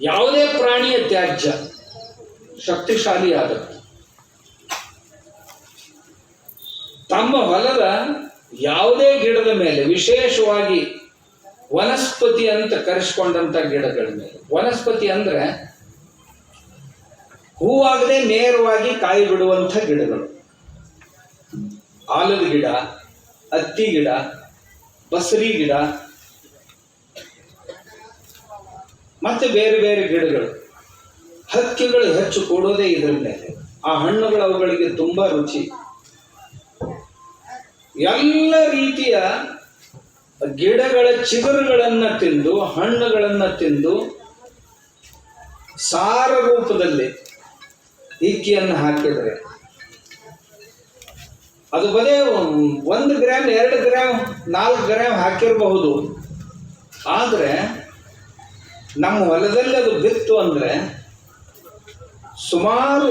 ಯಾವುದೇ ಪ್ರಾಣಿಯ ತ್ಯಾಜ್ಯ ಶಕ್ತಿಶಾಲಿ ಆಗುತ್ತೆ ತಮ್ಮ ಹೊಲದ ಯಾವುದೇ ಗಿಡದ ಮೇಲೆ, ವಿಶೇಷವಾಗಿ ವನಸ್ಪತಿ ಅಂತ ಕರೆಸ್ಕೊಂಡಂತ ಗಿಡಗಳ ಮೇಲೆ. ವನಸ್ಪತಿ ಅಂದ್ರೆ ಹೂವಾಗದೆ ನೇರವಾಗಿ ಕಾಯಿ ಬಿಡುವಂಥ ಗಿಡಗಳು. ಆಲದ ಗಿಡ, ಹತ್ತಿ ಗಿಡ, ಬಸರಿ ಗಿಡ ಮತ್ತೆ ಬೇರೆ ಬೇರೆ ಗಿಡಗಳು. ಹಕ್ಕಿಗಳು ಹೆಚ್ಚು ಕೊಡೋದೇ ಇದರ ಮೇಲೆ ಆ ಹಣ್ಣುಗಳು ಅವುಗಳಿಗೆ ತುಂಬಾ ರುಚಿ. ಎಲ್ಲ ರೀತಿಯ ಗಿಡಗಳ ಚಿಗುರುಗಳನ್ನ ತಿಂದು, ಹಣ್ಣುಗಳನ್ನ ತಿಂದು, ಸಾರ ರೂಪದಲ್ಲಿ ಇಕ್ಕಿಯನ್ನು ಹಾಕಿದರೆ. ಅದು ಬದೇ ಒಂದು ಗ್ರಾಮ್ ಎರಡು ಗ್ರಾಮ್ ನಾಲ್ಕು ಗ್ರಾಮ್ ಹಾಕಿರಬಹುದು. ಆದರೆ ನಮ್ಮ ಹೊಲದಲ್ಲಿ ಅದು ಬಿತ್ತು ಅಂದರೆ ಸುಮಾರು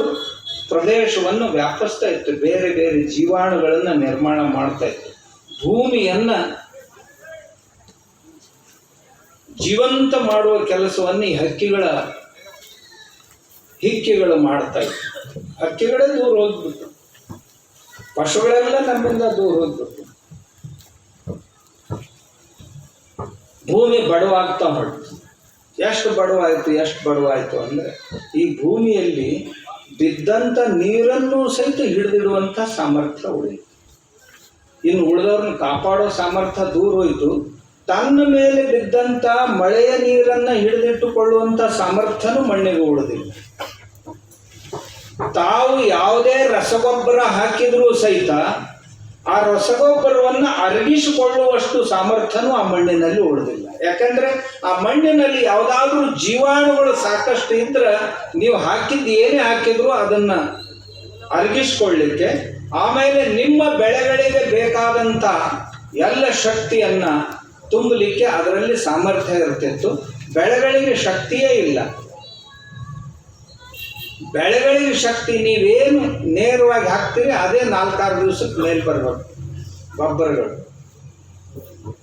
ಪ್ರದೇಶವನ್ನು ವ್ಯಾಪಿಸ್ತಾ ಇತ್ತು. ಬೇರೆ ಬೇರೆ ಜೀವಾಣುಗಳನ್ನು ನಿರ್ಮಾಣ ಮಾಡ್ತಾ ಇತ್ತು. ಭೂಮಿಯನ್ನ ಜೀವಂತ ಮಾಡುವ ಕೆಲಸವನ್ನು ಈ ಹಕ್ಕಿಗಳ ಹಿಕ್ಕಿಗಳು ಮಾಡ್ತಾ ಇತ್ತು. ಹಕ್ಕಿಗಳೇ ದೂರ ಹೋಗ್ಬಿಟ್ಟು ಪಶುಗಳೆಲ್ಲ ನಮ್ಮಿಂದ ದೂರ ಹೋಗ್ಬಿಟ್ಟು ಭೂಮಿ ಬಡವಾಗ್ತಾ ಹೊರಟು. ಎಷ್ಟು ಬಡವಾಯಿತು ಎಷ್ಟು ಬಡವಾಯಿತು ಅಂದರೆ ಈ ಭೂಮಿಯಲ್ಲಿ ಬಿದ್ದಂಥ ನೀರನ್ನು ಸಹಿತ ಹಿಡಿದಿಡುವಂಥ ಸಾಮರ್ಥ್ಯ ಉಳಿತು ಇನ್ನು ಉಳಿದವ್ರನ್ನ ಕಾಪಾಡೋ ಸಾಮರ್ಥ್ಯ ದೂರ ಹೋಯಿತು. ತನ್ನ ಮೇಲೆ ಬಿದ್ದಂಥ ಮಳೆಯ ನೀರನ್ನು ಹಿಡಿದಿಟ್ಟುಕೊಳ್ಳುವಂಥ ಸಾಮರ್ಥ್ಯನೂ ಮಣ್ಣಿಗೆ ಉಳಿದಿಲ್ಲ. ತಾವು ಯಾವುದೇ ರಸಗೊಬ್ಬರ ಹಾಕಿದರೂ ಸಹಿತ ಆ ರಸಗೊಬ್ಬರವನ್ನು ಅರಗಿಸಿಕೊಳ್ಳುವಷ್ಟು ಸಾಮರ್ಥ್ಯನೂ ಆ ಮಣ್ಣಿನಲ್ಲಿ ಉಳಿದಿಲ್ಲ. ಯಾಕಂದ್ರೆ ಆ ಮಣ್ಣಿನಲ್ಲಿ ಯಾವುದಾದ್ರೂ ಜೀವಾಣುಗಳು ಸಾಕಷ್ಟು ಇದ್ರೆ ನೀವು ಹಾಕಿದ್ದು ಏನೇ ಹಾಕಿದ್ರು ಅದನ್ನ ಅರಗಿಸ್ಕೊಳ್ಳಿಕ್ಕೆ, ಆಮೇಲೆ ನಿಮ್ಮ ಬೆಳೆಗಳಿಗೆ ಬೇಕಾದಂತ ಎಲ್ಲ ಶಕ್ತಿಯನ್ನ ತುಂಬಲಿಕ್ಕೆ ಅದರಲ್ಲಿ ಸಾಮರ್ಥ್ಯ ಇರ್ತಿತ್ತು. ಬೆಳೆಗಳಿಗೆ ಶಕ್ತಿಯೇ ಇಲ್ಲ. ಬೆಳೆಗಳಿಗೆ ಶಕ್ತಿ ನೀವೇನು ನೇರವಾಗಿ ಹಾಕ್ತೀರಿ, ಅದೇ ನಾಲ್ಕಾರು ದಿವಸಕ್ಕೆ ಮೇಲೆ ಬರಬೇಕು, ಗೊಬ್ಬರಗಳು.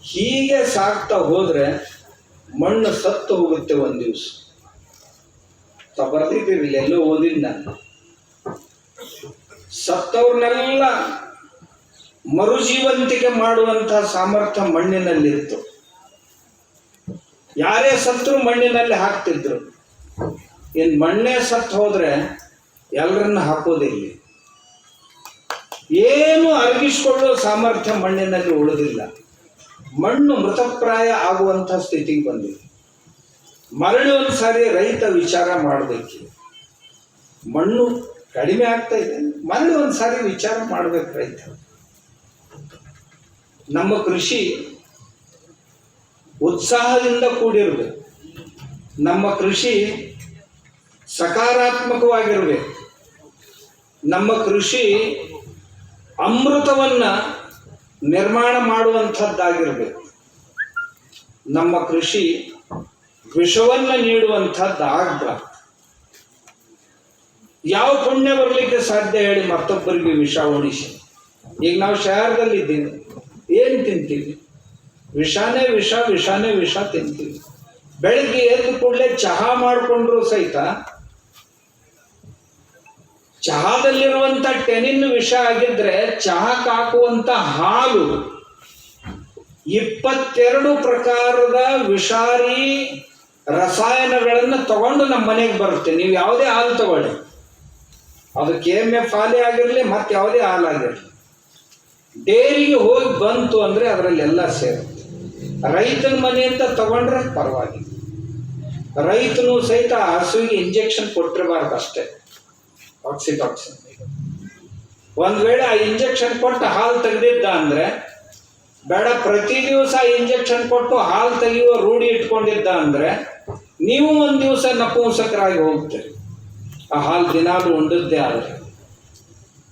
ಹೀಗೆ ಸಾಕ್ತಾ ಹೋದರೆ ಮಣ್ಣು ಸತ್ತು ಹೋಗುತ್ತೆ ಒಂದು ದಿವಸ. ಇಲ್ಲಿ ಎಲ್ಲೋ ಓದಿದ್ ನಾನು. ಸತ್ತವ್ರನ್ನೆಲ್ಲ ಮರುಜೀವಂತಿಕೆ ಮಾಡುವಂತಹ ಸಾಮರ್ಥ್ಯ ಮಣ್ಣಿನಲ್ಲಿತ್ತು. ಯಾರೇ ಸತ್ರು ಮಣ್ಣಿನಲ್ಲಿ ಹಾಕ್ತಿದ್ರು. ಇನ್ ಮಣ್ಣೇ ಸತ್ತು ಹೋದರೆ ಎಲ್ಲರನ್ನ ಹಾಕೋದಿಲ್ಲ ಏನು ಅರಗಿಸ್ಕೊಳ್ಳೋ ಸಾಮರ್ಥ್ಯ ಮಣ್ಣಿನಲ್ಲಿ ಉಳಿದಿಲ್ಲ. ಮಣ್ಣು ಮೃತಪ್ರಾಯ ಆಗುವಂಥ ಸ್ಥಿತಿಗೆ ಬಂದಿದೆ. ಮರಳಿ ಒಂದು ಸಾರಿ ರೈತ ವಿಚಾರ ಮಾಡಬೇಕು. ಮಣ್ಣು ಕಡಿಮೆ ಆಗ್ತಾ ಇದೆ. ಮರಳಿ ಒಂದು ಸಾರಿ ವಿಚಾರ ಮಾಡ್ಬೇಕು ರೈತ. ನಮ್ಮ ಕೃಷಿ ಉತ್ಸಾಹದಿಂದ ಕೂಡಿರಬೇಕು. ನಮ್ಮ ಕೃಷಿ ಸಕಾರಾತ್ಮಕವಾಗಿರಬೇಕು ನಮ್ಮ ಕೃಷಿ ಅಮೃತವನ್ನ ನಿರ್ಮಾಣ ಮಾಡುವಂಥದ್ದಾಗಿರಬೇಕು ನಮ್ಮ ಕೃಷಿ ವಿಷವನ್ನು ನೀಡುವಂಥದ್ದು ಯಾವ ಪುಣ್ಯ ಬರಲಿಕ್ಕೆ ಸಾಧ್ಯ ಹೇಳಿ ಮತ್ತೊಬ್ಬರಿಗೆ ವಿಷ ಉಣಿಸಿ ಈಗ ನಾವು ಶಹರದಲ್ಲಿದ್ದೀವಿ. ಏನು ತಿಂತೀವಿ? ವಿಷಾನೇ ವಿಷ ವಿಷಾನೇ ವಿಷ ತಿಂತೀವಿ. ಬೆಳಿಗ್ಗೆ ಎದ್ದು ಕೂಡಲೇ ಚಹಾ ಮಾಡಿಕೊಂಡ್ರು ಸಹಿತ ಚಹಾದಲ್ಲಿರುವಂತ ಟೆನಿನ್ ವಿಷ ಆಗಿದ್ರೆ ಚಹಾಕ್ ಕಾಕುವಂತ ಹಾಲು ಇಪ್ಪತ್ತೆರಡು ಪ್ರಕಾರದ ವಿಷಾರಿ ರಸಾಯನಗಳನ್ನು ತಗೊಂಡು ನಮ್ಮ ಮನೆಗೆ ಬರುತ್ತೆ. ನೀವು ಯಾವುದೇ ಹಾಲು ತಗೊಳ್ಳಿ. ಅದು ಕೆ ಎಂ ಎಫ್ ಹಾಲೇ ಆಗಿರಲಿ, ಮತ್ತೆ ಯಾವುದೇ ಹಾಲಾಗಿರಲಿ. ಡೇರಿಗೆ ಹೋಗಿ ಬಂತು ಅಂದ್ರೆ ಅದರಲ್ಲಿ ಎಲ್ಲ ಸೇರುತ್ತೆ. ರೈತನ ಮನೆಯಿಂದ ತಗೊಂಡ್ರೆ ಪರವಾಗಿಲ್ಲ. ರೈತನು ಸಹಿತ ಹಸುವಿಗೆ ಇಂಜೆಕ್ಷನ್ ಕೊಟ್ಟಿರಬಾರ್ದು ಅಷ್ಟೇ. ಆಕ್ಸಿಟಾಕ್ಸಿನ್ ಒಂದ್ ವೇಳೆ ಆ ಇಂಜೆಕ್ಷನ್ ಕೊಟ್ಟು ಹಾಲು ತೆಗೆದಿದ್ದ ಅಂದ್ರೆ, ಬೇಡ, ಪ್ರತಿ ದಿವಸ ಇಂಜೆಕ್ಷನ್ ಕೊಟ್ಟು ಹಾಲು ತೆಗೆಯುವ ರೂಢಿ ಇಟ್ಕೊಂಡಿದ್ದ ಅಂದ್ರೆ, ನೀವು ಒಂದ್ ದಿವಸ ನಪುಂಸಕರಾಗಿ ಹೋಗ್ತೀರಿ. ಆ ಹಾಲು ದಿನಾಲು ಉಂಡದ್ದೇ ಆದರೆ.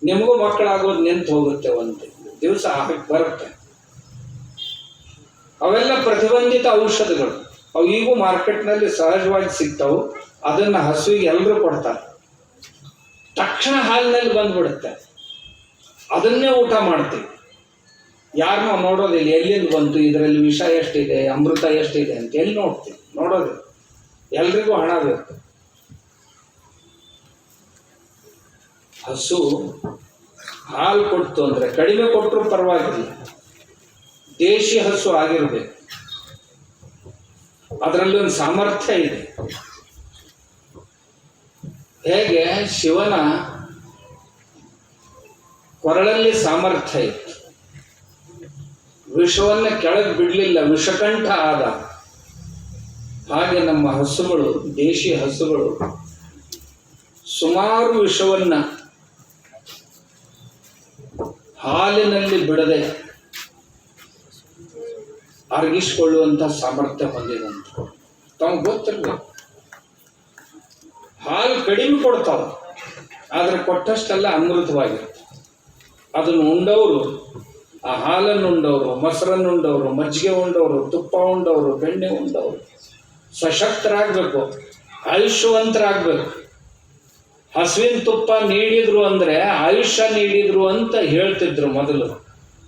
ನಿಮಗೂ ಮಕ್ಕಳಾಗೋದು ನಿಂತು ಹೋಗುತ್ತೆ ಒಂದು ದಿವಸ ಆಗಕ್ಕೆ ಬರುತ್ತೆ. ಅವೆಲ್ಲ ಪ್ರತಿಬಂಧಿತ ಔಷಧಗಳು. ಅವು ಈಗೂ ಮಾರ್ಕೆಟ್ನಲ್ಲಿ ಸಹಜವಾಗಿ ಸಿಗ್ತಾವು. ಅದನ್ನ ಹಸುವಿಗೆ ಎಲ್ಲರೂ ಕೊಡ್ತಾರೆ. ತಕ್ಷಣ ಹಾಲಿನಲ್ಲಿ ಬಂದ್ಬಿಡುತ್ತೆ. ಅದನ್ನೇ ಊಟ ಮಾಡ್ತೀವಿ. ಯಾರು ನಾವು ನೋಡೋದಿಲ್ಲ ಎಲ್ಲಿಂದ ಬಂತು, ಇದರಲ್ಲಿ ವಿಷ ಎಷ್ಟಿದೆ, ಅಮೃತ ಎಷ್ಟಿದೆ ಅಂತ ಎಲ್ಲಿ ನೋಡ್ತೀವಿ ನೋಡೋದಿಲ್ಲ ಎಲ್ರಿಗೂ ಹಣ ಬೇಕು. ಹಸು ಹಾಲು ಕೊಡ್ತು ಅಂದ್ರೆ ಕಡಿಮೆ ಕೊಟ್ಟರು ಪರವಾಗಿಲ್ಲ. ದೇಶಿ ಹಸು ಆಗಿರ್ಬೇಕು. ಅದರಲ್ಲಿ ಒಂದು ಸಾಮರ್ಥ್ಯ ಇದೆ. ಹೇಗೆ ಶಿವನ ಕೊರಳಲ್ಲಿ ಸಾಮರ್ಥ್ಯ ಇತ್ತು. ವಿಷವನ್ನ ಕೆಳಗೆ ಬಿಡಲಿಲ್ಲ, ವಿಷಕಂಠ ಆದ. ಹಾಗೆ ನಮ್ಮ ಹಸುಗಳು, ದೇಶಿ ಹಸುಗಳು ಸುಮಾರು ವಿಷವನ್ನ ಹಾಲಿನಲ್ಲಿ ಬಿಡದೆ ಅರಗಿಸಿಕೊಳ್ಳುವಂಥ ಸಾಮರ್ಥ್ಯ ಹೊಂದಿದಂತ. ತಮಗೆ ಗೊತ್ತಿರ್ಬೇಕು. ಹಾಲು ಕಡಿಮೆ ಕೊಡ್ತಾವ ಆದರೆ ಕೊಟ್ಟಷ್ಟೆಲ್ಲ ಅಮೃತವಾಗಿರುತ್ತೆ. ಅದನ್ನು ಉಂಡವರು ಆ ಹಾಲನ್ನು ಉಂಡವರು, ಮೊಸರನ್ನು ಉಂಡವರು, ಮಜ್ಜಿಗೆ ಉಂಡವರು, ತುಪ್ಪ ಉಂಡವರು, ಬೆಣ್ಣೆ ಉಂಡವರು, ಸಶಕ್ತರಾಗಬೇಕು, ಆಯುಷ್ಯವಂತರಾಗಬೇಕು. ಹಸುವಿನ ತುಪ್ಪ ನೀಡಿದ್ರು ಅಂದ್ರೆ ಆಯುಷ್ಯ ನೀಡಿದ್ರು ಅಂತ ಹೇಳ್ತಿದ್ರು ಮೊದಲು.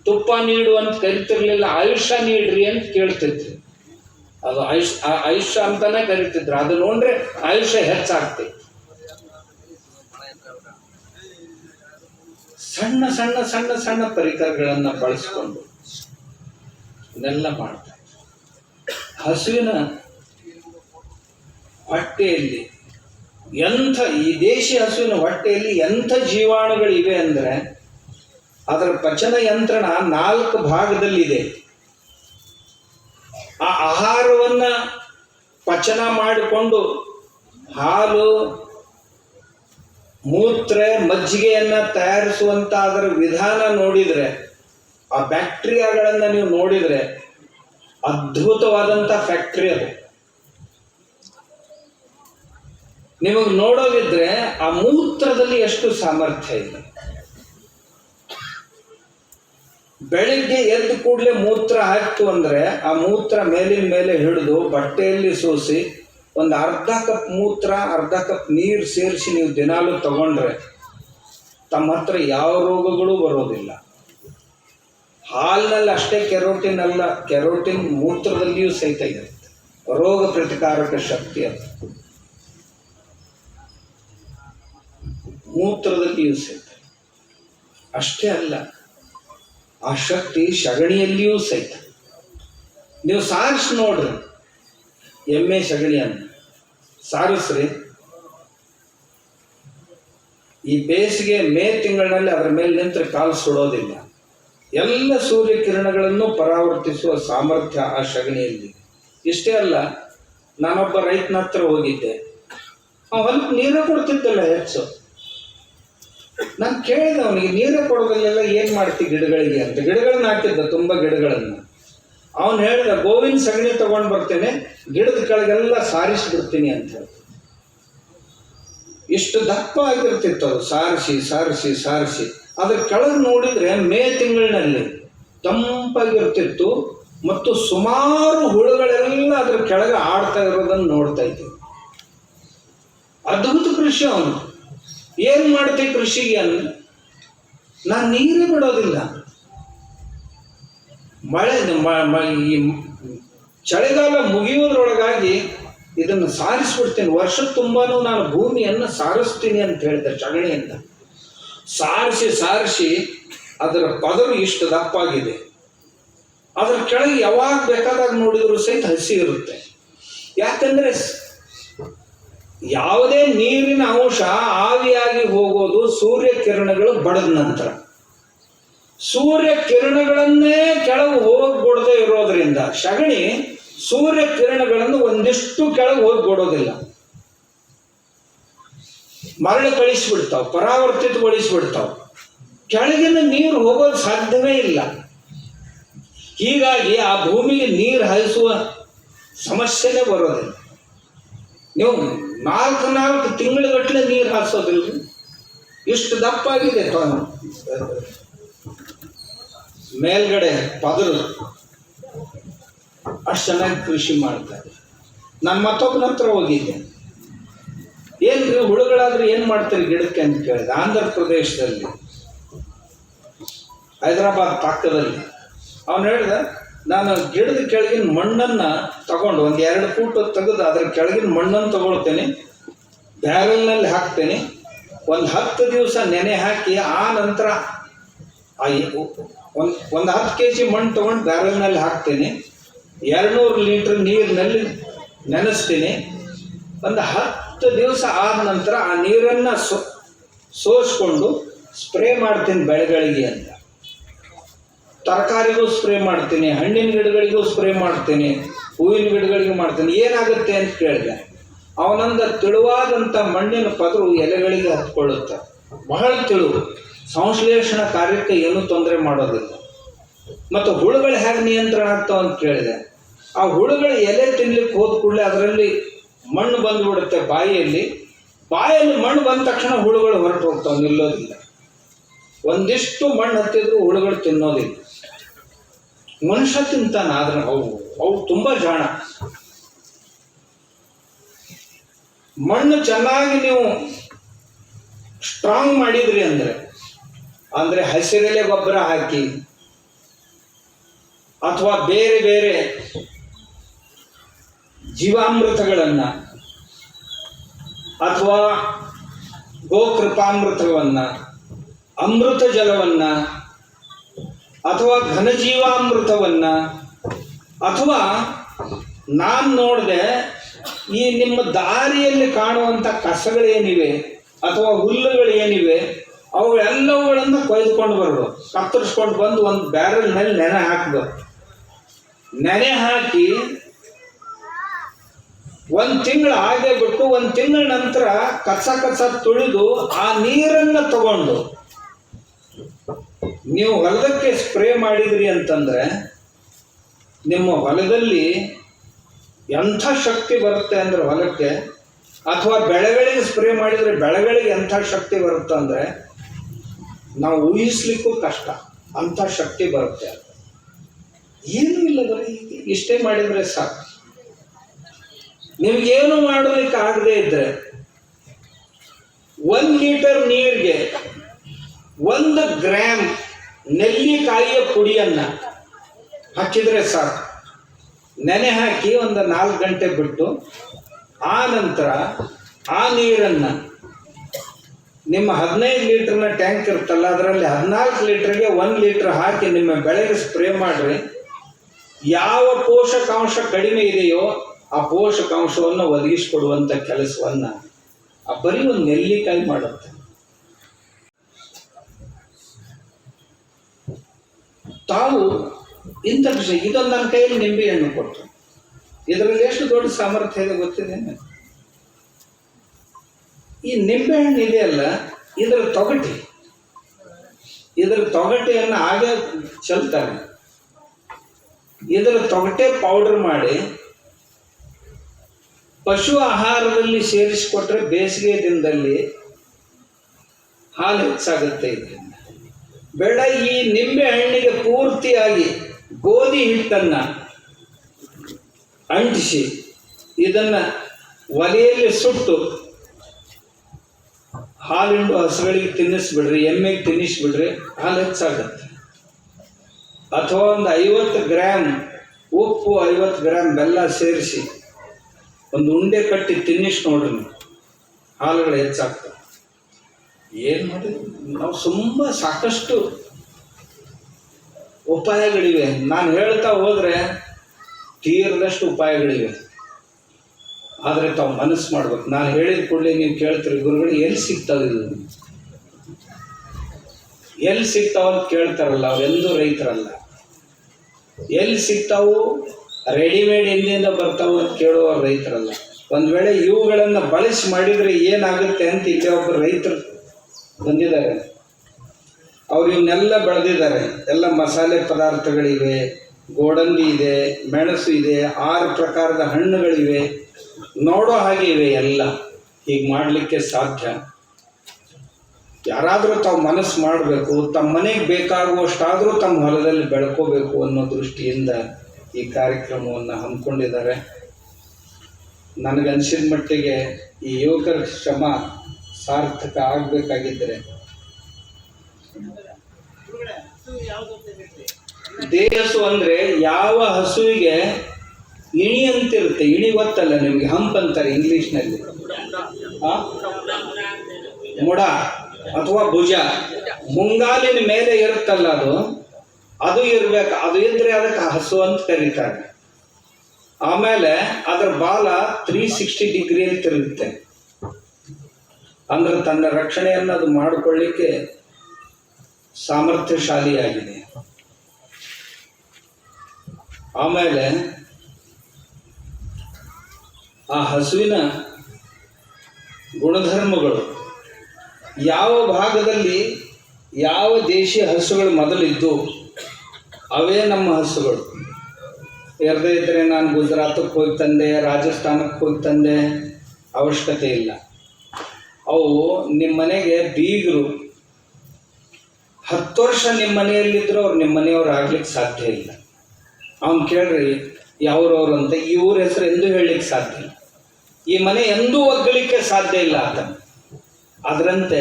ತುಪ್ಪ ನೀಡು ಅಂತ ಕರಿತಿರ್ಲಿಲ್ಲ, ಆಯುಷ್ಯ ನೀಡ್ರಿ ಅಂತ ಕೇಳ್ತಿದ್ರು. ಅದು ಆಯುಷ್ ಆ ಆಯುಷ್ಯ ಅಂತಾನೆ ಕರಿತಿದ್ರು. ಅದು ನೋಡ್ರೆ ಆಯುಷ್ಯ ಹೆಚ್ಚಾಗ್ತಿ. ಸಣ್ಣ ಸಣ್ಣ ಸಣ್ಣ ಸಣ್ಣ ಪರಿಕರಗಳನ್ನ ಬಳಸ್ಕೊಂಡು ಇದೆಲ್ಲ ಮಾಡ್ತಾರೆ. ಹಸುವಿನ ಹೊಟ್ಟೆಯಲ್ಲಿ ಎಂಥ ಈ ದೇಶಿ ಹಸುವಿನ ಹೊಟ್ಟೆಯಲ್ಲಿ ಎಂಥ ಜೀವಾಣುಗಳಿವೆ ಅಂದ್ರೆ, ಅದರ ಪಚನ ಯಂತ್ರಣ ನಾಲ್ಕು ಭಾಗದಲ್ಲಿದೆ. ಆ ಆಹಾರವನ್ನ ಪಚನ ಮಾಡಿಕೊಂಡು ಹಾಲು, ಮೂತ್ರ, ಮಜ್ಜಿಗೆಯನ್ನ ತಯಾರಿಸುವಂತ ಅದರ ವಿಧಾನ ನೋಡಿದ್ರೆ, ಆ ಬ್ಯಾಕ್ಟೀರಿಯಾಗಳನ್ನ ನೀವು ನೋಡಿದ್ರೆ ಅದ್ಭುತವಾದಂತ ಫ್ಯಾಕ್ಟ್ರಿ ಅದು. ನಿಮಗೆ ನೋಡೋದಿದ್ರೆ ಆ ಮೂತ್ರದಲ್ಲಿ ಎಷ್ಟು ಸಾಮರ್ಥ್ಯ ಇದೆ. ಬೆಳಿಗ್ಗೆ ಎದ್ದು ಕೂಡಲೇ ಮೂತ್ರ ಹಾಕ್ತು ಅಂದ್ರೆ ಆ ಮೂತ್ರ ಮೇಲಿನ ಮೇಲೆ ಹಿಡಿದು ಬಟ್ಟೆಯಲ್ಲಿ ಸೋಸಿ ಒಂದು ಅರ್ಧ ಕಪ್ ಮೂತ್ರ, ಅರ್ಧ ಕಪ್ ನೀರು ಸೇರಿಸಿ ನೀವು ದಿನಾಲು ತಗೊಂಡ್ರೆ ತಮ್ಮ ಹತ್ರ ಯಾವ ರೋಗಗಳು ಬರೋದಿಲ್ಲ. ಹಾಲಿನಲ್ಲಿ ಅಷ್ಟೇ ಕೆರೋಟಿನ್ ಅಲ್ಲ, ಕೆರೋಟಿನ್ ಮೂತ್ರದಲ್ಲಿಯೂ ಸಹಿತ ಇರುತ್ತೆ. ರೋಗ ಪ್ರತಿಕಾರಕ ಶಕ್ತಿ ಅದು. ಮೂತ್ರದಲ್ಲಿಯೂ ಸಹಿತ. ಅಷ್ಟೇ ಅಲ್ಲ ಆ ಶಕ್ತಿ ಸಗಣಿಯಲ್ಲಿಯೂ ಸಹಿತ. ನೀವು ಸಾರಿಸಿ ನೋಡ್ರಿ, ಎಮ್ಮೆ ಸಗಣಿಯನ್ನು ಸಾರಿಸ್ರಿ. ಈ ಬೇಸಿಗೆ ಮೇ ತಿಂಗಳಿನಲ್ಲಿ ಅದರ ಮೇಲೆ ನಿಂತರೆ ಕಾಲು ಸುಡೋದಿಲ್ಲ. ಎಲ್ಲ ಸೂರ್ಯ ಕಿರಣಗಳನ್ನು ಪರಾವರ್ತಿಸುವ ಸಾಮರ್ಥ್ಯ ಆ ಸಗಣಿಯಲ್ಲಿ ಇಷ್ಟೇ ಅಲ್ಲ, ನಾನೊಬ್ಬ ರೈತನ ಹತ್ರ ಹೋಗಿದ್ದೆ. ಹೊಲಕ್ಕೆ ನೀರು ಕೊಡ್ತಿದ್ದಲ್ಲ ಹೆಚ್ಚು. ನಾನು ಕೇಳಿದೆ ಅವನಿಗೆ ನೀರು ಕೊಡೋದಲ್ಲೆಲ್ಲ ಏನು ಮಾಡ್ತಿ ಗಿಡಗಳಿಗೆ ಅಂತ. ಗಿಡಗಳನ್ನ ಹಾಕಿದ್ದ ತುಂಬಾ ಗಿಡಗಳನ್ನು. ಅವನು ಹೇಳಿದ, ಗೋವಿನ ಸಗಣಿ ತಗೊಂಡು ಬರ್ತೇನೆ, ಗಿಡದ ಕೆಳಗೆಲ್ಲ ಸಾರಿಸಿ ಬಿಡ್ತೀನಿ ಅಂತ ಹೇಳಿ ಇಷ್ಟು ದಪ್ಪ ಆಗಿರ್ತಿತ್ತು ಅದು, ಸಾರಿಸಿ ಸಾರಿಸಿ ಸಾರಿಸಿ. ಅದ್ರ ಕೆಳಗೆ ನೋಡಿದ್ರೆ ಮೇ ತಿಂಗಳಿನಲ್ಲಿ ತಂಪಾಗಿರ್ತಿತ್ತು ಮತ್ತು ಸುಮಾರು ಹುಳುಗಳೆಲ್ಲ ಅದ್ರ ಕೆಳಗೆ ಆಡ್ತಾ ಇರೋದನ್ನು ನೋಡ್ತಾ ಇದ್ದೀವಿ ಅದ್ಭುತ ಕೃಷಿ ಅವನು. ಏನ್ ಮಾಡ್ತೀವಿ ಕೃಷಿಗೆ ಅಂದ್ರೆ ನಾನು ನೀರೇ ಬಿಡೋದಿಲ್ಲ. ಮಳೆ ಈ ಚಳಿಗಾಲ ಮುಗಿಯೋದ್ರೊಳಗಾಗಿ ಇದನ್ನು ಸಾರಿಸ್ಬಿಡ್ತೀನಿ. ವರ್ಷ ತುಂಬಾನು ನಾನು ಭೂಮಿಯನ್ನು ಸಾರಿಸ್ತೀನಿ ಅಂತ ಹೇಳಿದೆ ಸಗಣಿಯಿಂದ ಸಾರಿಸಿ ಸಾರಿಸಿ ಅದರ ಪದರು ಇಷ್ಟು ದಪ್ಪಾಗಿದೆ. ಅದರ ಕೆಳಗೆ ಯಾವಾಗ ಬೇಕಾದಾಗ ನೋಡಿದ್ರು ಸಹಿತ ಹಸಿ ಇರುತ್ತೆ. ಯಾಕಂದ್ರೆ ಯಾವುದೇ ನೀರಿನ ಅಂಶ ಆವಿಯಾಗಿ ಹೋಗೋದು ಸೂರ್ಯ ಕಿರಣಗಳು ಬಡದ ನಂತರ. ಸೂರ್ಯ ಕಿರಣಗಳನ್ನೇ ಕೆಳಗೆ ಹೋಗ್ಬಿಡದೆ ಇರೋದ್ರಿಂದ ಸಗಣಿ ಸೂರ್ಯ ಕಿರಣಗಳನ್ನು ಒಂದಿಷ್ಟು ಕೆಳಗೆ ಹೋಗ್ಬಿಡೋದಿಲ್ಲ. ಮರಳು ಕಳಿಸ್ಬಿಡ್ತಾವ ಪರಾವರ್ತಿತಗೊಳಿಸ್ಬಿಡ್ತಾವ ಕೆಳಗಿನ ನೀರು ಹೋಗೋದು ಸಾಧ್ಯವೇ ಇಲ್ಲ. ಹೀಗಾಗಿ ಆ ಭೂಮಿಗೆ ನೀರು ಹಾಯಿಸುವ ಸಮಸ್ಯೆನೇ ಬರೋದಿಲ್ಲ. ನೀವು ನಾಲ್ಕು ನಾಲ್ಕು ತಿಂಗಳುಗಟ್ಟಲೆ ನೀರು ಹಾಸೋದಿಲ್ಲ ಇಷ್ಟು ದಪ್ಪಾಗಿದೆ ಮೇಲ್ಗಡೆ ಪದರು. ಅಷ್ಟು ಚೆನ್ನಾಗಿ ಕೃಷಿ ಮಾಡ್ತಾರೆ ನಾನು ಮತ್ತೊಬ್ಬನ ಹತ್ರ ಹೋಗಿದ್ದೆ. ಏನ್ರಿ ಹುಳುಗಳಾದ್ರೆ ಏನು ಮಾಡ್ತಾರೆ ಗಿಡಕ್ಕೆ ಅಂತ ಕೇಳಿದೆ. ಆಂಧ್ರ ಪ್ರದೇಶದಲ್ಲಿ, ಹೈದರಾಬಾದ್ ಪಕ್ಕದಲ್ಲಿ. ಅವನು ಹೇಳಿದ ನಾನು ಗಿಡದ ಕೆಳಗಿನ ಮಣ್ಣನ್ನು ತಗೊಂಡು ಒಂದು ಎರಡು ಫೂಟ್ ತೆಗೆದು ಅದ್ರ ಕೆಳಗಿನ ಮಣ್ಣನ್ನು ತಗೊಳ್ತೇನೆ. ಬ್ಯಾರಲ್ನಲ್ಲಿ ಹಾಕ್ತೇನೆ. ಒಂದು ಹತ್ತು ದಿವಸ ನೆನೆ ಹಾಕಿ ಆ ನಂತರ ಒಂದು ಒಂದು ಹತ್ತು ಕೆ ಜಿ ಮಣ್ಣು ತೊಗೊಂಡು ಬ್ಯಾರಲ್ನಲ್ಲಿ ಹಾಕ್ತೇನೆ. ಎರಡುನೂರು ಲೀಟ್ರ್ ನೀರಿನಲ್ಲಿ ನೆನೆಸ್ತೀನಿ. ಒಂದು ಹತ್ತು ದಿವಸ ಆದ ನಂತರ ಆ ನೀರನ್ನು ಸೋಸ್ಕೊಂಡು ಸ್ಪ್ರೇ ಮಾಡ್ತೀನಿ ಬೆಳೆಗಳಿಗೆ ಅಂತ. ತರಕಾರಿಗೂ ಸ್ಪ್ರೇ ಮಾಡ್ತೀನಿ, ಹಣ್ಣಿನ ಗಿಡಗಳಿಗೂ ಸ್ಪ್ರೇ ಮಾಡ್ತೀನಿ, ಹೂವಿನ ಗಿಡಗಳಿಗೂ ಮಾಡ್ತೀನಿ, ಏನಾಗುತ್ತೆ ಅಂತ ಕೇಳಿದೆ. ಅವನಂದ ತೆಳುವಾದಂಥ ಮಣ್ಣಿನ ಪದರು ಎಲೆಗಳಿಗೆ ಹತ್ಕೊಳ್ಳುತ್ತೆ. ಬಹಳ ತೆಳುವು. ಸಂಶ್ಲೇಷಣ ಕಾರ್ಯಕ್ಕೆ ಏನೂ ತೊಂದರೆ ಮಾಡೋದಿಲ್ಲ. ಮತ್ತು ಹುಳುಗಳು ಹೇಗೆ ನಿಯಂತ್ರಣ ಆಗ್ತಾವ ಅಂತ ಕೇಳಿದೆ. ಆ ಹುಳುಗಳು ಎಲೆ ತಿನ್ಲಿಕ್ಕೆ ಹೋದ ಕೂಡಲೇ ಅದರಲ್ಲಿ ಮಣ್ಣು ಬಂದುಬಿಡುತ್ತೆ ಬಾಯಿಯಲ್ಲಿ. ಬಾಯಲ್ಲಿ ಮಣ್ಣು ಬಂದ ತಕ್ಷಣ ಹುಳುಗಳು ಹೊರಟು ಹೋಗ್ತಾವೆ ನಿಲ್ಲೋದಿಲ್ಲ. ಒಂದಿಷ್ಟು ಮಣ್ಣು ಹತ್ತಿದ್ರು ಹುಳುಗಳು ತಿನ್ನೋದಿಲ್ಲ. ಮನುಷ್ಯ ತಿಂತಾನ ಆದ್ರೆ ಅವು ಅವು ತುಂಬ ಜಾಣ. ಮಣ್ಣು ಚೆನ್ನಾಗಿ ನೀವು ಸ್ಟ್ರಾಂಗ್ ಮಾಡಿದ್ರಿ ಅಂದ್ರೆ ಅಂದ್ರೆ ಹಸಿರೆಲೆ ಗೊಬ್ಬರ ಹಾಕಿ, ಅಥವಾ ಬೇರೆ ಬೇರೆ ಜೀವಾಮೃತಗಳನ್ನು, ಅಥವಾ ಗೋಕೃಪಾಮೃತವನ್ನ, ಅಮೃತ ಜಲವನ್ನ ಅಥವಾ ಘನಜೀವಾಮೃತವನ್ನ ಅಥವಾ ನಾನು ನೋಡಿದೆ ಈ ನಿಮ್ಮ ದಾರಿಯಲ್ಲಿ ಕಾಣುವಂಥ ಕಸಗಳೇನಿವೆ ಅಥವಾ ಹುಲ್ಲುಗಳು ಏನಿವೆ ಅವೆಲ್ಲವುಗಳನ್ನು ಕೊಯ್ದುಕೊಂಡು ಬರೋದು. ಕತ್ತರಿಸ್ಕೊಂಡು ಬಂದು ಒಂದು ಬ್ಯಾರಲ್ನಲ್ಲಿ ನೆನೆ ಹಾಕಬೇಕು ನೆನೆ ಹಾಕಿ ಒಂದು ತಿಂಗಳು ಹಾಗೆ ಬಿಟ್ಟು ಒಂದು ತಿಂಗಳ ನಂತರ ಕಸ ಕಸ ತುಳಿದು ಆ ನೀರನ್ನು ತಗೊಂಡು ನೀವು ಹೊಲದಕ್ಕೆ ಸ್ಪ್ರೇ ಮಾಡಿದ್ರಿ ಅಂತಂದ್ರೆ ನಿಮ್ಮ ಹೊಲದಲ್ಲಿ ಎಂಥ ಶಕ್ತಿ ಬರುತ್ತೆ ಅಂದ್ರೆ ಹೊಲಕ್ಕೆ, ಅಥವಾ ಬೆಳೆಗಳಿಗೆ ಸ್ಪ್ರೇ ಮಾಡಿದರೆ ಬೆಳೆಗಳಿಗೆ ಎಂಥ ಶಕ್ತಿ ಬರುತ್ತೆ ಅಂದರೆ ನಾವು ಊಹಿಸ್ಲಿಕ್ಕೂ ಕಷ್ಟ, ಅಂಥ ಶಕ್ತಿ ಬರುತ್ತೆ. ಅದು ಏನೂ ಇಲ್ಲ ಬರೀ ಇಷ್ಟೇ ಮಾಡಿದರೆ ಸಾಕು. ನಿಮ್ಗೇನು ಮಾಡಲಿಕ್ಕೆ ಆಗದೆ ಇದ್ರೆ, ಒಂದು ಲೀಟರ್ ನೀರಿಗೆ ಒಂದು ಗ್ರಾಮ್ ನೆಲ್ಲಿಕಾಯಿಯ ಪುಡಿಯನ್ನು ಹಾಕಿದ್ರೆ ಸಾಕು. ನೆನೆ ಹಾಕಿ ಒಂದು ನಾಲ್ಕು ಗಂಟೆ ಬಿಟ್ಟು ಆ ನಂತರ ಆ ನೀರನ್ನು ನಿಮ್ಮ ಹದಿನೈದು ಲೀಟರ್ನ ಟ್ಯಾಂಕ್ ಇರುತ್ತಲ್ಲ, ಅದರಲ್ಲಿ ಹದಿನಾಲ್ಕು ಲೀಟ್ರಿಗೆ ಒಂದು ಲೀಟರ್ ಹಾಕಿ ನಿಮ್ಮ ಬೆಳೆಗೆ ಸ್ಪ್ರೇ ಮಾಡಿರಿ. ಯಾವ ಪೋಷಕಾಂಶ ಕಡಿಮೆ ಇದೆಯೋ ಆ ಪೋಷಕಾಂಶವನ್ನು ಒದಗಿಸಿಕೊಡುವಂಥ ಕೆಲಸವನ್ನು ಆ ಬರೀ ಒಂದು ನೆಲ್ಲಿಕಾಯಿ ಮಾಡುತ್ತೆ. ತಾವು ಇಂಥ ವಿಷಯ ಇದೊಂದು ನನ್ನ ಕೈಯಲ್ಲಿ ನಿಂಬೆ ಹಣ್ಣು ಕೊಟ್ಟು ಇದರಲ್ಲಿ ಎಷ್ಟು ದೊಡ್ಡ ಸಾಮರ್ಥ್ಯ ಇದೆ ಗೊತ್ತಿದೆ ಈ ನಿಂಬೆ ಹಣ್ಣು ಇದೆಯಲ್ಲ, ಇದರ ತೊಗಟಿ. ಇದರ ತೊಗಟೆಯನ್ನು ಹಾಗೆ ಚೆಲ್ತಾರೆ. ಇದರ ತೊಗಟೆ ಪೌಡರ್ ಮಾಡಿ ಪಶು ಆಹಾರದಲ್ಲಿ ಸೇರಿಸಿಕೊಟ್ರೆ ಬೇಸಿಗೆ ದಿನದಲ್ಲಿ ಹಾಲು ಹೆಚ್ಚಾಗುತ್ತೆ ಇದರಿಂದ. ಬೇಡ ಈ ನಿಂಬೆ ಹಣ್ಣಿಗೆ ಪೂರ್ತಿಯಾಗಿ ಗೋಧಿ ಹಿಟ್ಟನ್ನು ಅಂಟಿಸಿ ಇದನ್ನು ಒಲೆಯಲ್ಲಿ ಸುಟ್ಟು ಹಾಲಿಂಡು ಹಸುಗಳಿಗೆ ತಿನ್ನಿಸ್ಬಿಡ್ರಿ, ಎಮ್ಮೆಗೆ ತಿನ್ನಿಸ್ಬಿಡ್ರಿ, ಹಾಲು ಹೆಚ್ಚಾಗತ್ತೆ. ಅಥವಾ ಒಂದು ಐವತ್ತು ಗ್ರಾಮ್ ಉಪ್ಪು, ಐವತ್ತು ಗ್ರಾಮ್ ಬೆಲ್ಲ ಸೇರಿಸಿ ಒಂದು ಉಂಡೆ ಕಟ್ಟಿ ತಿನ್ನಿಸ್ ನೋಡ್ರಿ ಹಾಲುಗಳು ಹೆಚ್ಚಾಗ್ತವೆ. ಏನು ಮಾಡಿದ್ರು? ನಾವು ತುಂಬ ಸಾಕಷ್ಟು ಉಪಾಯಗಳಿವೆ. ನಾನು ಹೇಳ್ತಾ ಹೋದರೆ ತೀರದಷ್ಟು ಉಪಾಯಗಳಿವೆ. ಆದರೆ ತಾವು ಮನಸ್ಸು ಮಾಡ್ಬೇಕು. ನಾನು ಹೇಳಿದ ಕೂಡಲೇ ನೀವು ಕೇಳ್ತೀರಿ, ಗುರುಗಳು, ಎಲ್ಲಿ ಸಿಗ್ತದೆ ಇದು ಎಲ್ಲಿ ಸಿಗ್ತಾವ ಅಂತ ಕೇಳ್ತಾರಲ್ಲ ಅವರೆಂದೂ ರೈತರಲ್ಲ. ಎಲ್ಲಿ ಸಿಗ್ತಾವು? ರೆಡಿಮೇಡ್ ಎಲ್ಲಿಂದ ಬರ್ತಾವು ಅಂತ ಕೇಳುವ ರೈತರಲ್ಲ. ಒಂದು ವೇಳೆ ಇವುಗಳನ್ನು ಬಳಸಿ ಮಾಡಿದರೆ ಏನಾಗುತ್ತೆ ಅಂತ ಇಲ್ಲಿ ಒಬ್ಬರು ರೈತರು ಬಂದಿದ್ದಾರೆ ಅವ್ರು ಇವನ್ನೆಲ್ಲ ಬೆಳೆದಿದ್ದಾರೆ. ಎಲ್ಲ ಮಸಾಲೆ ಪದಾರ್ಥಗಳಿವೆ, ಗೋಡಂಬಿ ಇದೆ, ಮೆಣಸು ಇದೆ, ಆರು ಪ್ರಕಾರದ ಹಣ್ಣುಗಳಿವೆ. ನೋಡೋ ಹಾಗೆ ಇವೆ ಎಲ್ಲ. ಹೀಗೆ ಮಾಡಲಿಕ್ಕೆ ಸಾಧ್ಯ. ಯಾರಾದರೂ ತಾವು ಮನಸ್ಸು ಮಾಡಬೇಕು ತಮ್ಮ ಮನೆಗೆ ಬೇಕಾಗುವಷ್ಟಾದರೂ ತಮ್ಮ ಹೊಲದಲ್ಲಿ ಬೆಳ್ಕೋಬೇಕು ಅನ್ನೋ ದೃಷ್ಟಿಯಿಂದ ಈ ಕಾರ್ಯಕ್ರಮವನ್ನು ಹಮ್ಮಿಕೊಂಡಿದ್ದಾರೆ. ನನಗನ್ಸಿದ ಮಟ್ಟಿಗೆ ಈ ಯುವಕರ ಶ್ರಮ ಸಾರ್ಥಕ ಆಗಬೇಕಾಗಿದ್ದರೆ. ದೇಹಸು ಅಂದ್ರೆ ಯಾವ ಹಸುವಿಗೆ ಇಣಿ ಅಂತಿರುತ್ತೆ ಇಣಿ ಗೊತ್ತಲ್ಲ ನಿಮ್ಗೆ? ಹಂಪ್ ಅಂತಾರೆ ಇಂಗ್ಲಿಷ್ನಲ್ಲಿ? ಮುಡ ಅಥವಾ ಭುಜ. ಮುಂಗಾಲಿನ ಮೇಲೆ ಇರುತ್ತಲ್ಲ ಅದು? ಅದು ಇರ್ಬೇಕು. ಅದು ಇದ್ರೆ ಅದಕ್ಕೆ ಹಸು ಅಂತ ಕರೀತಾರೆ. ಆಮೇಲೆ ಅದರ ಬಾಲ ತ್ರೀ ಸಿಕ್ಸ್ಟಿ ಡಿಗ್ರಿ ಅಂತ ಇರುತ್ತೆ. ಅಂದ್ರೆ ತನ್ನ ರಕ್ಷಣೆಯನ್ನು ಅದು ಮಾಡಿಕೊಳ್ಳಿಕ್ಕೆ ಸಾಮರ್ಥ್ಯಶಾಲಿಯಾಗಿದೆ. ಆಮೇಲೆ ಆ ಹಸುವಿನ ಗುಣಧರ್ಮಗಳು ಯಾವ ಭಾಗದಲ್ಲಿ ಯಾವ ದೇಶೀಯ ಹಸುಗಳು ಮೊದಲಿದ್ದು, ಅವೇ ನಮ್ಮ ಹಸುಗಳು. ಎರಡೇ ಇದ್ದರೆ ನಾನು ಗುಜರಾತಕ್ಕೆ ಹೋಗಿ ತಂದೆ, ರಾಜಸ್ಥಾನಕ್ಕೆ ಹೋಗಿ ತಂದೆ, ಅವಶ್ಯಕತೆ ಇಲ್ಲ. ಅವು ನಿಮ್ಮ ಮನೆಗೆ ಬೀಗರು. ಹತ್ತು ವರ್ಷ ನಿಮ್ಮ ಮನೆಯಲ್ಲಿದ್ದರೂ ಅವ್ರು ನಿಮ್ಮ ಮನೆಯವ್ರು ಆಗ್ಲಿಕ್ಕೆ ಸಾಧ್ಯ ಇಲ್ಲ. ಅವ್ನು ಕೇಳ್ರಿ, ಯಾವ್ರವ್ರು ಅಂತ ಇವ್ರ ಹೆಸರು ಎಂದೂ ಹೇಳಲಿಕ್ಕೆ ಸಾಧ್ಯ ಇಲ್ಲ. ಈ ಮನೆ ಎಂದೂ ಒಗ್ಗಲಿಕ್ಕೆ ಸಾಧ್ಯ ಇಲ್ಲ ಆತ ಅದರಂತೆ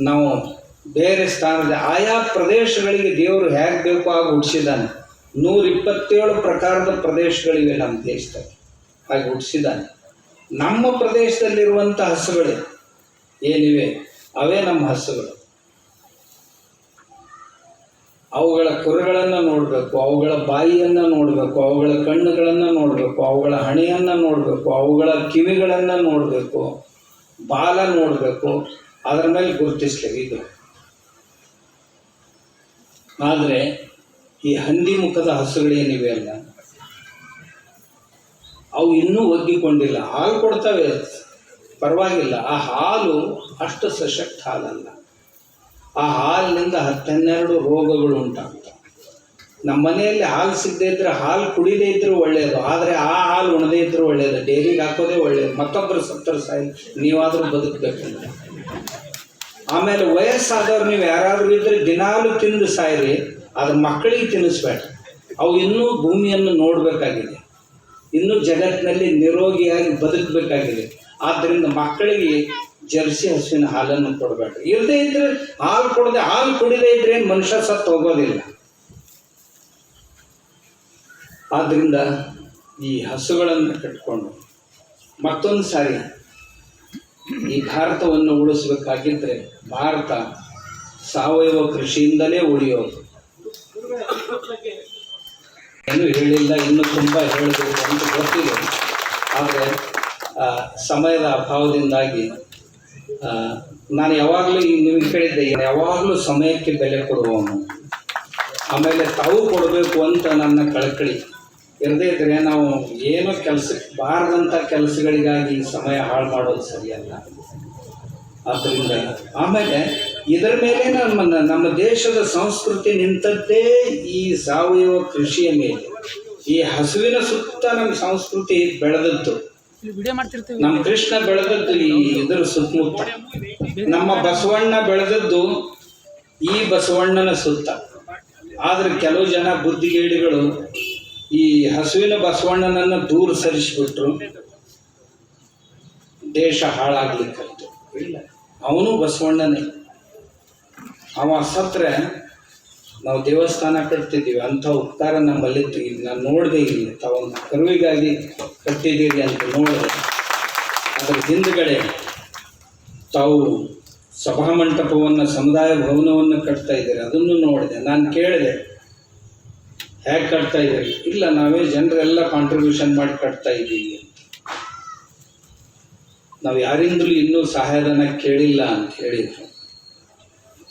ನಾವು ಬೇರೆ ಸ್ಥಾನದ ಆಯಾ ಪ್ರದೇಶಗಳಿಗೆ ದೇವರು ಹೇಗೆ ಬೇಕು ಆಗ ಹುಟ್ಟಿಸಿದ್ದಾನೆ ನೂರಿಪ್ಪತ್ತೇಳು ಪ್ರಕಾರದ ಪ್ರದೇಶಗಳಿವೆ ನಮ್ಮ ದೇಶದಲ್ಲಿ. ಹಾಗೆ ಹುಟ್ಟಿಸಿದ್ದಾನೆ ನಮ್ಮ ಪ್ರದೇಶದಲ್ಲಿರುವಂಥ ಹಸುಗಳು ಏನಿವೆ? ಅವೇ ನಮ್ಮ ಹಸುಗಳು. ಅವುಗಳ ಕುರುಗಳನ್ನು ನೋಡಬೇಕು, ಅವುಗಳ ಬಾಯಿಯನ್ನು ನೋಡಬೇಕು, ಅವುಗಳ ಕಣ್ಣುಗಳನ್ನು ನೋಡಬೇಕು, ಅವುಗಳ ಹಣೆಯನ್ನು ನೋಡಬೇಕು, ಅವುಗಳ ಕಿವಿಗಳನ್ನು ನೋಡಬೇಕು, ಬಾಲ ನೋಡಬೇಕು, ಅದರ ಮೇಲೆ ಗುರುತಿಸ್ಲಿಕ್ಕೆ ಇದು. ಆದರೆ ಈ ಹಂದಿ ಮುಖದ ಹಸುಗಳೇನಿವೆ ಅಲ್ಲ? ಅವು ಇನ್ನೂ ಒಗ್ಗಿಕೊಂಡಿಲ್ಲ. ಹಾಲು ಕೊಡ್ತವೆ. ಪರವಾಗಿಲ್ಲ. ಆ ಹಾಲು ಅಷ್ಟು ಸಶಕ್ತ ಹಾಲಲ್ಲ. ಆ ಹಾಲಿನಿಂದ ಹತ್ತೆನ್ನೆರಡು ರೋಗಗಳು ಉಂಟಾಗ್ತವೆ. ನಮ್ಮ ಮನೆಯಲ್ಲಿ ಹಾಲು ಸಿಗದೇ ಇದ್ರೆ ಹಾಲು ಕುಡಿದೇ ಇದ್ರೂ ಒಳ್ಳೆಯದು ಆದರೆ ಆ ಹಾಲು ಉಣದೇ ಇದ್ರೂ ಒಳ್ಳೆಯದು ಡೈರಿಗೆ ಹಾಕೋದೇ ಒಳ್ಳೆಯದು ಮತ್ತೊಬ್ಬರು ಸತ್ತರು ಸಾಯಿ ನೀವಾದರೂ ಬದುಕಬೇಕಂದ್ರೆ ಆಮೇಲೆ ವಯಸ್ಸಾದವ್ರು ನೀವು ಯಾರಾದರೂ ಇದ್ರೆ ದಿನಾಲು ತಿಂದು ಸಾಯಿರಿ. ಅದು ಮಕ್ಕಳಿಗೆ ತಿನ್ನಿಸ್ಬೇಡ. ಅವು ಇನ್ನೂ ಭೂಮಿಯನ್ನು ನೋಡಬೇಕಾಗಿದೆ. ಇನ್ನೂ ಜಗತ್ತಿನಲ್ಲಿ ನಿರೋಗಿಯಾಗಿ ಬದುಕಬೇಕಾಗಿದೆ. ಆದ್ದರಿಂದ ಮಕ್ಕಳಿಗೆ ಜರ್ಸಿ ಹಸುವಿನ ಹಾಲನ್ನು ಕೊಡಬೇಕು ಇಲ್ಲದೆ ಇದ್ರೆ ಹಾಲು ಕೊಡದೆ ಹಾಲು ಕುಡಿದೇ ಇದ್ರೆ ಏನು ಮನುಷ್ಯ ಸತ್ತು ಹೋಗೋದಿಲ್ಲ. ಆದ್ದರಿಂದ ಈ ಹಸುಗಳನ್ನು ಕಟ್ಕೊಂಡು ಮತ್ತೊಂದು ಸಾರಿ ಈ ಭಾರತವನ್ನು ಉಳಿಸ್ಬೇಕಾಗಿದ್ದರೆ ಭಾರತ ಸಾವಯವ ಕೃಷಿಯಿಂದಲೇ ಉಳಿಯೋದು. ಏನು ಹೇಳಿಲ್ಲ ಇನ್ನು ತುಂಬ ಹೇಳಬೇಕು ಅಂತ ಗೊತ್ತಿದೆ. ಆದರೆ ಸಮಯದ ಅಭಾವದಿಂದಾಗಿ ನಾನು ಯಾವಾಗಲೂ ನಿಮಗೆ ಹೇಳಿದ್ದೆ ಯಾವಾಗಲೂ ಸಮಯಕ್ಕೆ ಬೆಲೆ ಕೊಡುವವನು. ಆಮೇಲೆ ತಾವು ಕೊಡಬೇಕು ಅಂತ ನನ್ನ ಕಳಕಳಿ. ಇರದೇ ಇದ್ರೆ ನಾವು ಏನೋ ಕೆಲಸ, ಬಾರದಂಥ ಕೆಲಸಗಳಿಗಾಗಿ ಸಮಯ ಹಾಳು ಮಾಡೋದು ಸರಿಯಲ್ಲ. ಆದ್ದರಿಂದ, ಆಮೇಲೆ ಇದರ ಮೇಲೆ ನಮ್ಮ ನಮ್ಮ ದೇಶದ ಸಂಸ್ಕೃತಿ ನಿಂತದ್ದೇ ಈ ಸಾವಯವ ಕೃಷಿಯ ಮೇಲೆ. ಈ ಹಸುವಿನ ಸುತ್ತ ನಮ್ಮ ಸಂಸ್ಕೃತಿ ಬೆಳೆದದ್ದು. ನಮ್ಮ ಕೃಷ್ಣ ಬೆಳೆದದ್ದು ಈ ಇದರ ಸುತ್ತಮುತ್ತ. ನಮ್ಮ ಬಸವಣ್ಣ ಬೆಳೆದದ್ದು ಈ ಬಸವಣ್ಣನ ಸುತ್ತ. ಆದ್ರೆ ಕೆಲವು ಜನ ಬುದ್ಧಿಗೇಡಿಗಳು ಈ ಹಸುವಿನ ಬಸವಣ್ಣನನ್ನ ದೂರ ಸರಿಸಿಬಿಟ್ರು. ದೇಶ ಹಾಳಾಗ್ಲಿಕ್ಕಂತ. ಇಲ್ಲ ಅವನು ಬಸವಣ್ಣನೇ. ಅವ ಸತ್ರೆ, ನಾವು ದೇವಸ್ಥಾನ ಕಟ್ತಿದ್ದೀವಿ, ಅಂಥ ಉಪಕಾರ ನಮ್ಮಲ್ಲಿತ್ತು ಈಗ ನಾನು ನೋಡಿದೆ ಇಲ್ಲಿ ತಾವೊಂದು ಕರುವಿಗಾಗಿ ಕಟ್ಟಿದ್ದೀರಿ ಅಂತ ನೋಡಿದೆ. ಅದರ ಹಿಂದುಗಡೆ ತಾವು ಸಭಾಮಂಟಪವನ್ನು, ಸಮುದಾಯ ಭವನವನ್ನು ಕಟ್ತಾ ಇದ್ದೀರಿ, ಅದನ್ನು ನೋಡಿದೆ. ನಾನು ಕೇಳಿದೆ, ಹೇಗೆ ಕಟ್ತಾ ಇದ್ದೀರಿ? ಇಲ್ಲ, ನಾವೇ ಜನರೆಲ್ಲ ಕಾಂಟ್ರಿಬ್ಯೂಷನ್ ಮಾಡಿ ಕಟ್ತಾ ಇದ್ದೀವಿ ನಾವು ಯಾರಿಂದಲೂ ಇನ್ನೂ ಸಹಾಯಧನ ಕೇಳಿಲ್ಲ ಅಂತ ಹೇಳಿದ್ರು.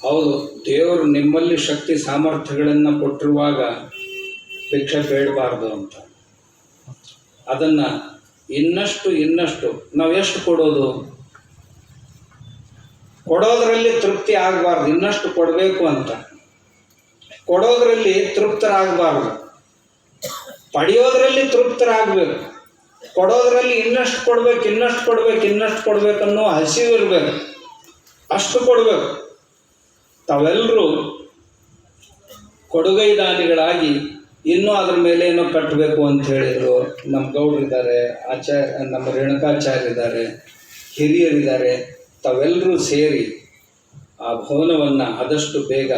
ಹೌದು, ದೇವರು ನಿಮ್ಮಲ್ಲಿ ಶಕ್ತಿ ಸಾಮರ್ಥ್ಯಗಳನ್ನು ಕೊಟ್ಟಿರುವಾಗ ಭಿಕ್ಷೆ ಬೇಡಬಾರ್ದು ಅಂತ. ಅದನ್ನು ಇನ್ನಷ್ಟು ಇನ್ನಷ್ಟು ನಾವು ಎಷ್ಟು ಕೊಡೋದು? ಕೊಡೋದರಲ್ಲಿ ತೃಪ್ತಿ ಆಗಬಾರ್ದು, ಇನ್ನಷ್ಟು ಕೊಡಬೇಕು ಅಂತ. ಕೊಡೋದರಲ್ಲಿ ತೃಪ್ತರಾಗಬಾರ್ದು. ಪಡೆಯೋದರಲ್ಲಿ ತೃಪ್ತರಾಗಬೇಕು. ಕೊಡೋದರಲ್ಲಿ ಇನ್ನಷ್ಟು ಕೊಡ್ಬೇಕು ಇನ್ನಷ್ಟು ಕೊಡ್ಬೇಕು ಇನ್ನಷ್ಟು ಕೊಡ್ಬೇಕು ಅನ್ನೋ ಹಸಿವು ಇರಬೇಕು. ಅಷ್ಟು ಕೊಡಬೇಕು. ತಾವೆಲ್ಲರೂ ಕೊಡುಗೈದಾನಿಗಳಾಗಿ ಇನ್ನೂ ಅದ್ರ ಮೇಲೆ ಏನೋ ಕಟ್ಟಬೇಕು ಅಂತ ಹೇಳಿದರು. ನಮ್ಮ ಗೌಡ್ರಿದ್ದಾರೆ ಆಚಾರ್ಯ, ನಮ್ಮ ರೇಣುಕಾಚಾರ್ಯ ಇದ್ದಾರೆ ಹಿರಿಯರಿದ್ದಾರೆ. ತಾವೆಲ್ಲರೂ ಸೇರಿ ಆ ಭವನವನ್ನು ಆದಷ್ಟು ಬೇಗ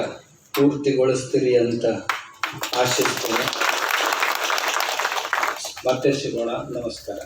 ಪೂರ್ತಿಗೊಳಿಸ್ತೀರಿ ಅಂತ ಆಶಿಸ್ತೇನೆ. ಮತ್ತೆ ಸಿಗೋಣ. ನಮಸ್ಕಾರ.